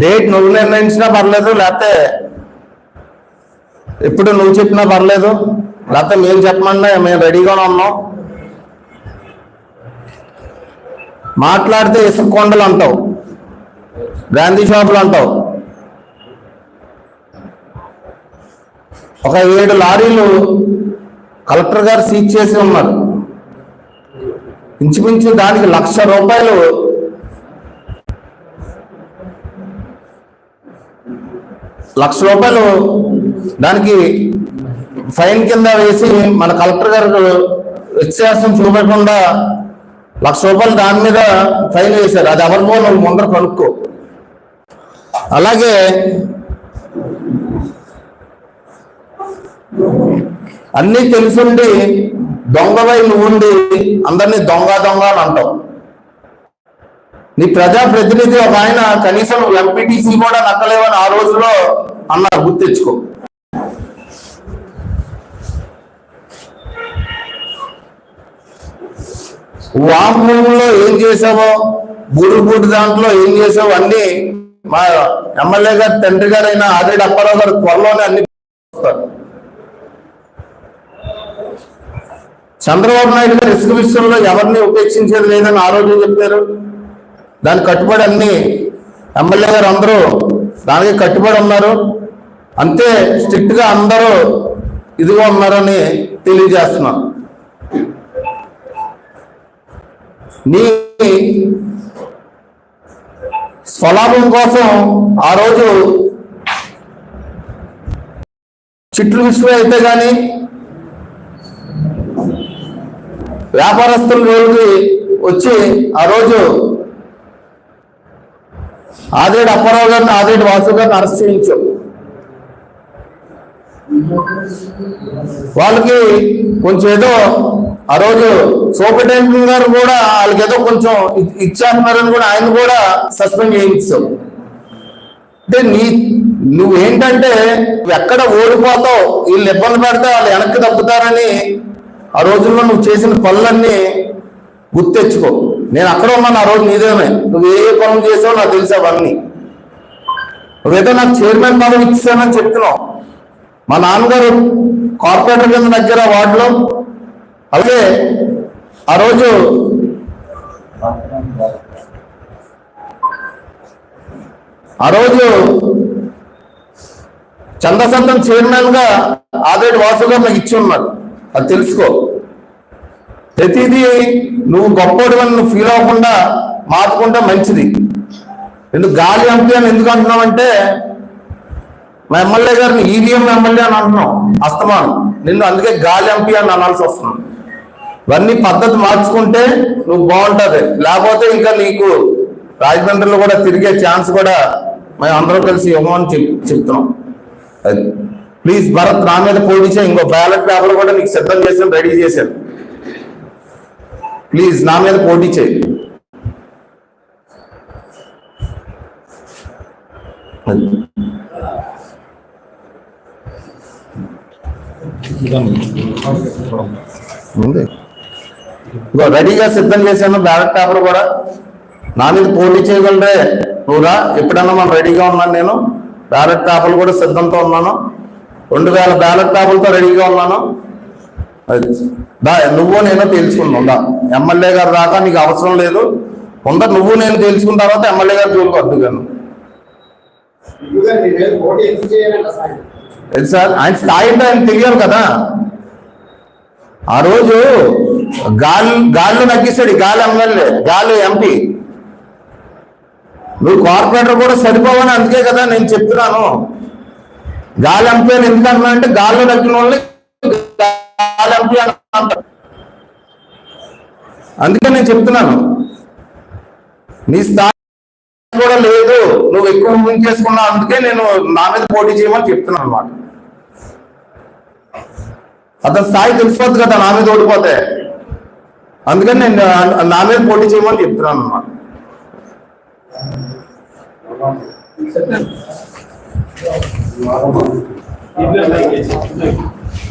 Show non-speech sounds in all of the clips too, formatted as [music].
Date నువ్వు నిర్ణయించినా పర్లేదు లేకపోతే ఎప్పుడు నువ్వు చెప్పినా పర్లేదు లేకపోతే మేము చెప్పమన్నా మేము రెడీగానే ఉన్నాం. మాట్లాడితే ఇసుక కొండలు అంటావు గాంధీ షాపులు అంటావు. ఒక ఏడు లారీలు కలెక్టర్ గారు సీజ్ చేసి ఉన్నారు. ఇంచుమించు దానికి లక్ష రూపాయలు లక్ష రూపాయలు దానికి ఫైన్ కింద వేసి మన కలెక్టర్ గారు వ్యత్యాసం చూపకుండా లక్ష రూపాయలు దాని మీద ఫైన్ వేశారు. అది ఎవరి ఫోన్ ముందర కనుక్కో అలాగే అన్నీ తెలుసుండి దొంగవై నువ్వుండి అందరినీ దొంగ దొంగ అని అంటావు నీ ప్రజా ప్రతినిధి ఒక ఆయన కనీసం ఎంపీటీసీ కూడా నక్కలేవని ఆ రోజులో అన్నారు. గుర్తించుకో వాంగ్మూలంలో ఏం చేసావో బూడు దాంట్లో ఏం చేసావో అన్ని మా ఎమ్మెల్యే గారు తండ్రి గారైన ఆదిరెడ్డి అప్పారావు గారు త్వరలోనే అన్ని చంద్రబాబు నాయుడు గారు ఇసుక విషయంలో ఎవరిని ఉపేక్షించేది లేదని ఆ రోజు చెప్పారు. దాని కట్టుబడి అన్ని ఎమ్మెల్యే గారు అందరూ దానికి కట్టుబడి ఉన్నారు. అంతే స్ట్రిక్ట్గా అందరూ ఇదిగా ఉన్నారని తెలియజేస్తున్నాను నీ స్వలాభం కోసం ఆ రోజు చిట్లు విషయం అయితే కానీ వ్యాపారస్తుల రోజుకి వచ్చి ఆ రోజు ఆదేడు అప్పారావు గారిని ఆదేడు వాసు గారిని అరెస్ట్ చేయించాం. వాళ్ళకి కొంచెం ఏదో ఆ రోజు సోపటేంద్ర గారు కూడా వాళ్ళకి ఏదో కొంచెం ఇచ్చేస్తున్నారని కూడా ఆయన కూడా సస్పెండ్ చేయించాం. అంటే నీ నువ్వేంటంటే నువ్వు ఎక్కడ ఓడిపోతావు వీళ్ళు ఇబ్బంది పెడితే వాళ్ళు వెనక్కి తప్పుతారని ఆ రోజుల్లో నువ్వు చేసిన పనులన్నీ గుర్తెచ్చుకో. నేను అక్కడ ఉన్నా నా రోజు నీదేమే. నువ్వు ఏ పనులు చేసావో నాకు తెలుసు అవన్నీ. నువ్వేదో నాకు చైర్మన్ పదవి ఇచ్చానని చెప్తున్నావు. మా నాన్నగారు కార్పొరేటర్ కింద దగ్గర వార్డులో. అలాగే ఆ రోజు ఆ రోజు చందసత్తం చైర్మన్గా ఆదేటి వాసు నాకు ఇచ్చి ఉన్నాడు అది తెలుసుకో. ప్రతిదీ నువ్వు గొప్పటి వల్ల నువ్వు ఫీల్ అవ్వకుండా మార్చుకుంటే మంచిది. ఎందుకు గాలి ఎంపీ అని ఎందుకు అంటున్నావంటే మా ఎమ్మెల్యే గారిని ఈవీఎం ఎమ్మెల్యే అని అంటున్నాం అస్తమానం. నిన్ను అందుకే గాలి ఎంపీ అని అనాల్సి వస్తున్నాను ఇవన్నీ పద్ధతి మార్చుకుంటే నువ్వు బాగుంటుంది. లేకపోతే ఇంకా నీకు రాజమండ్రిలో కూడా తిరిగే ఛాన్స్ కూడా మేము అందరం కలిసి ఇవ్వమని చెప్ చెప్తున్నాం. అది. ప్లీజ్ భరత్ నా మీద పోటీ ఇంకో బ్యాలెట్ పేపర్ కూడా నీకు సిద్ధం చేసాను రెడీ చేశాను ప్లీజ్ నా మీద పోటీ చేయండి రెడీగా సిద్ధం చేశాను బ్యాలెట్ పేపర్ కూడా. నా మీద పోటీ చేయగలరే నువ్వురా? ఎప్పుడన్నా మనం రెడీగా ఉన్నాను నేను. బ్యాలెట్ పేపర్లు కూడా సిద్ధంతో ఉన్నాను. రెండు వేల బ్యాలెట్ పేపర్లతో రెడీగా ఉన్నాను. దా నువ్వు నేను తేల్చుకుందాం ఎమ్మెల్యే గారు రాక నీకు అవసరం లేదు. ఉందా నువ్వు నేను తేల్చుకున్న తర్వాత ఎమ్మెల్యే గారు చూడుకోవద్దు కానీ ఇదిగో నీ మీద పోటీ ఎందుకు చేయాలంట సాయి. అది సార్? ఆయన స్థాయి ఆయన తెలియాలి కదా. ఆ రోజు గాలి గాల్లో నగ్గిస్తాడు గాలి ఎమ్మెల్యే గాలి ఎంపీ. నువ్వు కార్పొరేటర్ కూడా సరిపోవని అందుకే కదా నేను చెప్తున్నాను. గాలి ఎంపీ అని ఎందుకు అంటున్నా అంటే గాల్లో నగ్గిన వాళ్ళని అందుకే నేను చెప్తున్నాను. నీ స్థాయి కూడా లేదు. నువ్వు ఎక్కువ ముందు చేసుకున్నావు. అందుకే నేను నా మీద పోటీ చేయమని చెప్తున్నాను అనమాట అతని స్థాయి తెలిసిపోద్ది కదా నా మీద ఓడిపోతే. అందుకని నేను నా- మీద పోటీ చేయమని చెప్తున్నాను అనమాట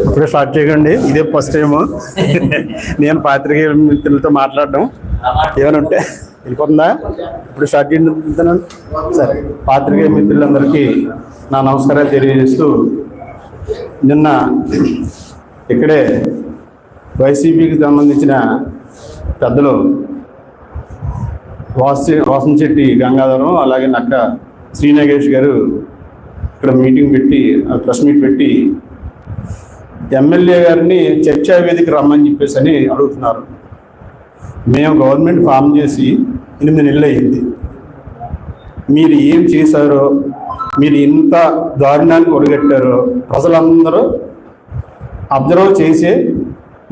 ఇప్పుడే స్టార్ట్ చేయకండి. ఇదే ఫస్ట్ టైం [laughs] నేను పాత్రికేయ మిత్రులతో మాట్లాడడం. ఏమైనా ఉంటే వెళ్ళిపోతుందా? ఇప్పుడు స్టార్ట్ చేయండి సరే. పాత్రికేయ మిత్రులందరికీ నా నమస్కారాలు తెలియజేస్తూ నిన్న ఇక్కడే వైసీపీకి సంబంధించిన పెద్దలు వాసి వాసంశెట్టి గంగాధరం అలాగే నక్క శ్రీనాగేష్ గారు ఇక్కడ మీటింగ్ పెట్టి ప్రెస్ మీట్ పెట్టి ఎమ్మెల్యే గారిని చర్చా వేదిక రమ్మని చెప్పేసి అని అడుగుతున్నారు. మేము గవర్నమెంట్ ఫామ్ చేసి ఎనిమిది నెలలు అయింది. మీరు ఏం చేశారో మీరు ఇంత దారుణానికి ఒడిగట్టారో ప్రజలందరూ అబ్జర్వ్ చేసే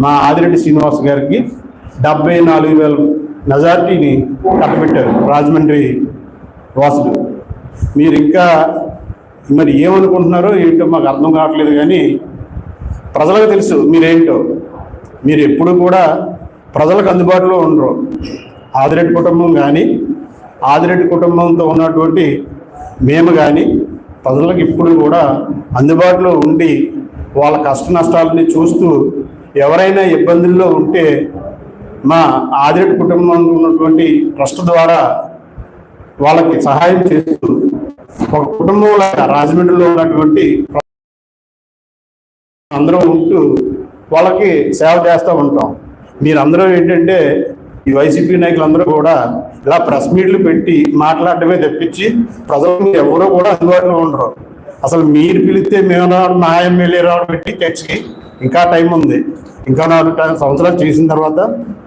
మా ఆదిరెడ్డి శ్రీనివాస్ గారికి డెబ్బై నాలుగు వేల మెజార్టీని కట్టబెట్టారు రాజమండ్రి వాసులు. మీరు ఇంకా మరి ఏమనుకుంటున్నారో ఏంటో మాకు అర్థం కావట్లేదు కానీ ప్రజలకు తెలుసు మీరేంటో. మీరు ఎప్పుడు కూడా ప్రజలకు అందుబాటులో ఉండరు. ఆదిరెడ్డి కుటుంబం కానీ ఆదిరెడ్డి కుటుంబంతో ఉన్నటువంటి మేము కానీ ప్రజలకు ఇప్పుడు కూడా అందుబాటులో ఉండి వాళ్ళ కష్ట నష్టాలని చూస్తూ ఎవరైనా ఇబ్బందుల్లో ఉంటే మా ఆదిరెడ్డి కుటుంబంలో ఉన్నటువంటి ట్రస్ట్ ద్వారా వాళ్ళకి సహాయం చేస్తూ ఒక కుటుంబంలో రాజమండ్రిలో ఉన్నటువంటి అందరూ ఉంటూ వాళ్ళకి సేవ చేస్తూ ఉంటాం. మీరందరూ ఏంటంటే ఈ వైసీపీ నాయకులందరూ కూడా ఇలా ప్రెస్ మీట్లు పెట్టి మాట్లాడటమే తెప్పించి ప్రజలు ఎవరూ కూడా అందుబాటులో ఉండరు. అసలు మీరు పిలిస్తే మేము రావడం మా ఎమ్మెల్యే రావడం పెట్టి చర్చకి ఇంకా టైం ఉంది. ఇంకా నాలుగు టైం సంవత్సరాలు చేసిన తర్వాత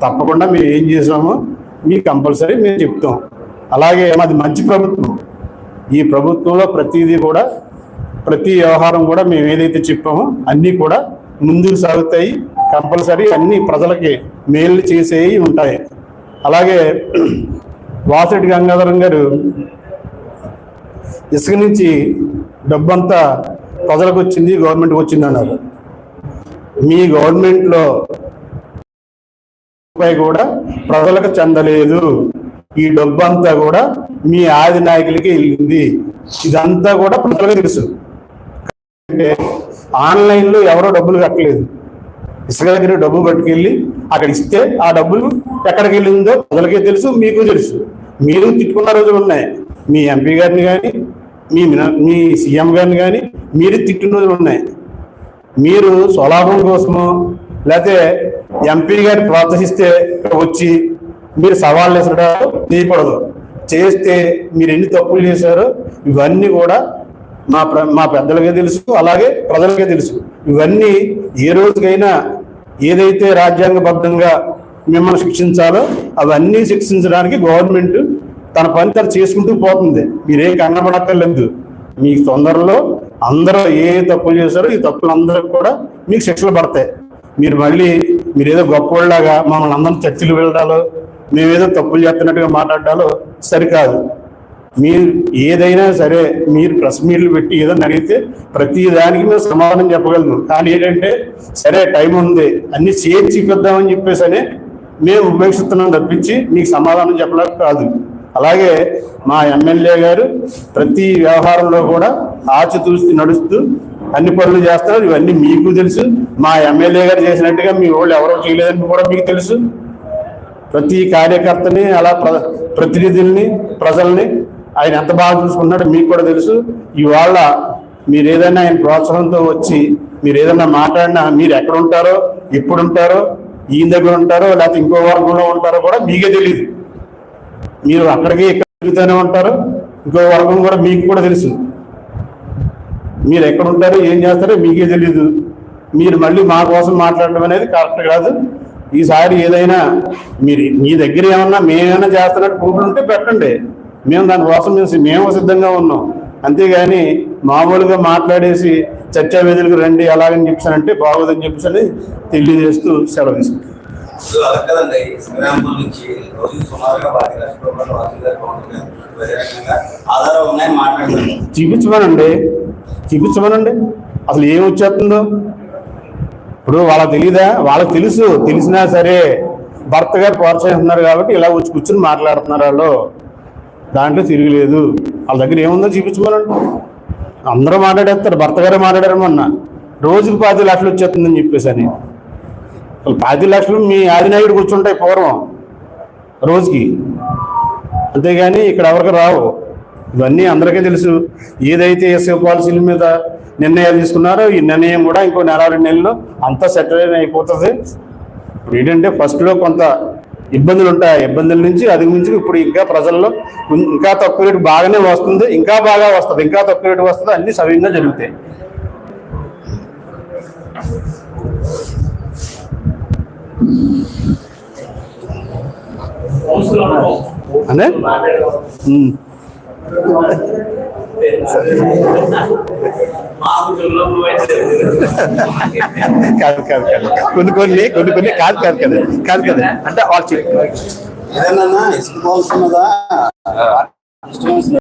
తప్పకుండా మేము ఏం చేసామో మీకు కంపల్సరీ మేము చెప్తాం. అలాగే మాది మంచి ప్రభుత్వం. ఈ ప్రభుత్వంలో ప్రతిదీ కూడా ప్రతి వ్యవహారం కూడా మేము ఏదైతే చెప్పామో అన్నీ కూడా ముందుకు సాగుతాయి. కంపల్సరీ అన్ని ప్రజలకి మేలు చేసేవి ఉంటాయి. అలాగే వాసిరెడ్డి గంగాధరం గారు ఇసుక నుంచి డబ్బంతా ప్రజలకు వచ్చింది గవర్నమెంట్కి వచ్చింది అన్నారు. మీ గవర్నమెంట్లో రూపాయి కూడా ప్రజలకు చెందలేదు. ఈ డబ్బు అంతా కూడా మీ ఆది నాయకులకి వెళ్ళింది. ఇదంతా కూడా ప్రజలకు తెలుసు. అంటే ఆన్లైన్లో ఎవరో డబ్బులు కట్టలేదు. ఇసుక దగ్గర డబ్బు పట్టుకెళ్ళి అక్కడ ఇస్తే ఆ డబ్బులు ఎక్కడికి వెళ్ళిందో ప్రజలకే తెలుసు మీకు తెలుసు. మీరు తిట్టుకున్న రోజులు ఉన్నాయి. మీ ఎంపీ గారిని కానీ మీ మీ సీఎం గారిని కానీ మీరు తిట్టిన రోజులు ఉన్నాయి. మీరు స్వలాభం కోసమో లేకపోతే ఎంపీ గారిని ప్రోత్సహిస్తే ఇక్కడ వచ్చి మీరు సవాళ్ళు వేసడాలు చేయకూడదు చేస్తే మీరు ఎన్ని తప్పులు చేశారో ఇవన్నీ కూడా మా ప్ర మా పెద్దలకే తెలుసు అలాగే ప్రజలకే తెలుసు. ఇవన్నీ ఏ రోజుకైనా ఏదైతే రాజ్యాంగబద్ధంగా మిమ్మల్ని శిక్షించాలో అవన్నీ శిక్షించడానికి గవర్నమెంట్ తన పని తను చేసుకుంటూ పోతుంది. మీరేం కన్నబడక్కర్లేదు మీకు తొందరలో అందరూ ఏ తప్పులు చేశారో ఈ తప్పులు కూడా మీకు శిక్షలు పడతాయి. మీరు మళ్ళీ మీరు ఏదో గొప్పవాళ్ళలాగా మమ్మల్ని అందరం చర్చలు వెళ్ళడాలో మేమేదో తప్పులు చేస్తున్నట్టుగా మాట్లాడాలో సరికాదు. మీరు ఏదైనా సరే మీరు ప్రెస్ మీట్లు పెట్టి ఏదైనా అడిగితే ప్రతి దానికి మేము సమాధానం చెప్పగలను కానీ ఏంటంటే సరే టైం ఉంది అన్ని చేర్చి చూపిద్దామని చెప్పేసి అని మేము ఉపేక్షిస్తున్నాం తప్పించి మీకు సమాధానం చెప్పలేక కాదు. అలాగే మా ఎమ్మెల్యే గారు ప్రతి వ్యవహారంలో కూడా ఆచితూచి నడుస్తూ అన్ని పనులు చేస్తారు ఇవన్నీ మీకు తెలుసు. మా ఎమ్మెల్యే గారు చేసినట్టుగా మీ వాళ్ళు ఎవరో చేయలేదని కూడా మీకు తెలుసు. ప్రతి కార్యకర్తని అలా ప్ర ప్రతినిధుల్ని ప్రజల్ని ఆయన ఎంత బాగా చూసుకున్నాడో మీకు కూడా తెలుసు. ఇవాళ మీరు ఏదైనా ఆయన ప్రోత్సాహంతో వచ్చి మీరు ఏదైనా మాట్లాడినా మీరు ఎక్కడ ఉంటారో ఎప్పుడు ఉంటారో ఈయన దగ్గర ఉంటారో లేకపోతే ఇంకో వర్గంలో ఉంటారో కూడా మీకే తెలియదు మీరు అక్కడికి ఇక్కడ తిరుగుతూనే ఉంటారు ఇంకో వర్గం కూడా మీకు కూడా తెలుసు. మీరు ఎక్కడ ఉంటారో ఏం చేస్తారో మీకే తెలియదు మీరు మళ్ళీ మా కోసం మాట్లాడడం అనేది కరెక్ట్ కాదు. ఈసారి ఏదైనా మీరు మీ దగ్గర ఏమన్నా మేమేమైనా చేస్తున్నట్టు ప్రూఫ్లు ఉంటే పెట్టండి. మేము దానికోసం మేము మేము సిద్ధంగా ఉన్నాం. అంతేగాని మామూలుగా మాట్లాడేసి చర్చా వేదికలకు రండి అలాగని చెప్పానంటే బాగోదని చెప్పేసి అని తెలియజేస్తూ సెలవు మాట్లాడుతున్నారు. చూపించమనండి చూపించమనండి అసలు ఏం వచ్చేస్తుందో? ఇప్పుడు వాళ్ళకి తెలియదా వాళ్ళకి తెలుసు. తెలిసినా సరే భర్త గారు ప్రోత్సహిస్తున్నారు కాబట్టి ఇలా వచ్చి కూర్చుని మాట్లాడుతున్నారు వాళ్ళు. దాంట్లో తిరగలేదు. వాళ్ళ దగ్గర ఏముందో చూపించమనండి అందరూ మాట్లాడేస్తారు భర్త గారే మాట్లాడారు రోజుకు రోజుకి లక్షలు వచ్చేస్తుందని చెప్పేసి అని పాతి లక్షలు మీ ఆదినాయుడు కూర్చుంటాయి పూర్వం రోజుకి. అంతేగాని ఇక్కడ ఎవరికి రావు. ఇవన్నీ అందరికీ తెలుసు. ఏదైతే ఎస్ఏ పాలసీల మీద నిర్ణయాలు తీసుకున్నారో ఈ నిర్ణయం కూడా ఇంకో నెల రెండు నెలల్లో అంతా సెటిల్ అయిపోతుంది. ఇప్పుడు ఏంటంటే ఫస్ట్లో కొంత ఇబ్బందులు ఉంటాయి ఆ ఇబ్బందుల నుంచి అధిగమించి ఇప్పుడు ఇంకా ప్రజల్లో ఇంకా తక్కువ రేటు బాగానే వస్తుంది. ఇంకా బాగా వస్తుంది. ఇంకా తక్కువ రేటు వస్తుంది. అన్ని సవ్యంగా జరుగుతాయి. అనే? ఉం. కాదు కాదు కాదు. కొన్ని కొన్ని కొన్ని కొన్ని కాదు కాదు కదా. కాదు కదా. అంటే వాళ్ళు చెప్పి ఏదన్నా ఇసుక పాలసీ మీద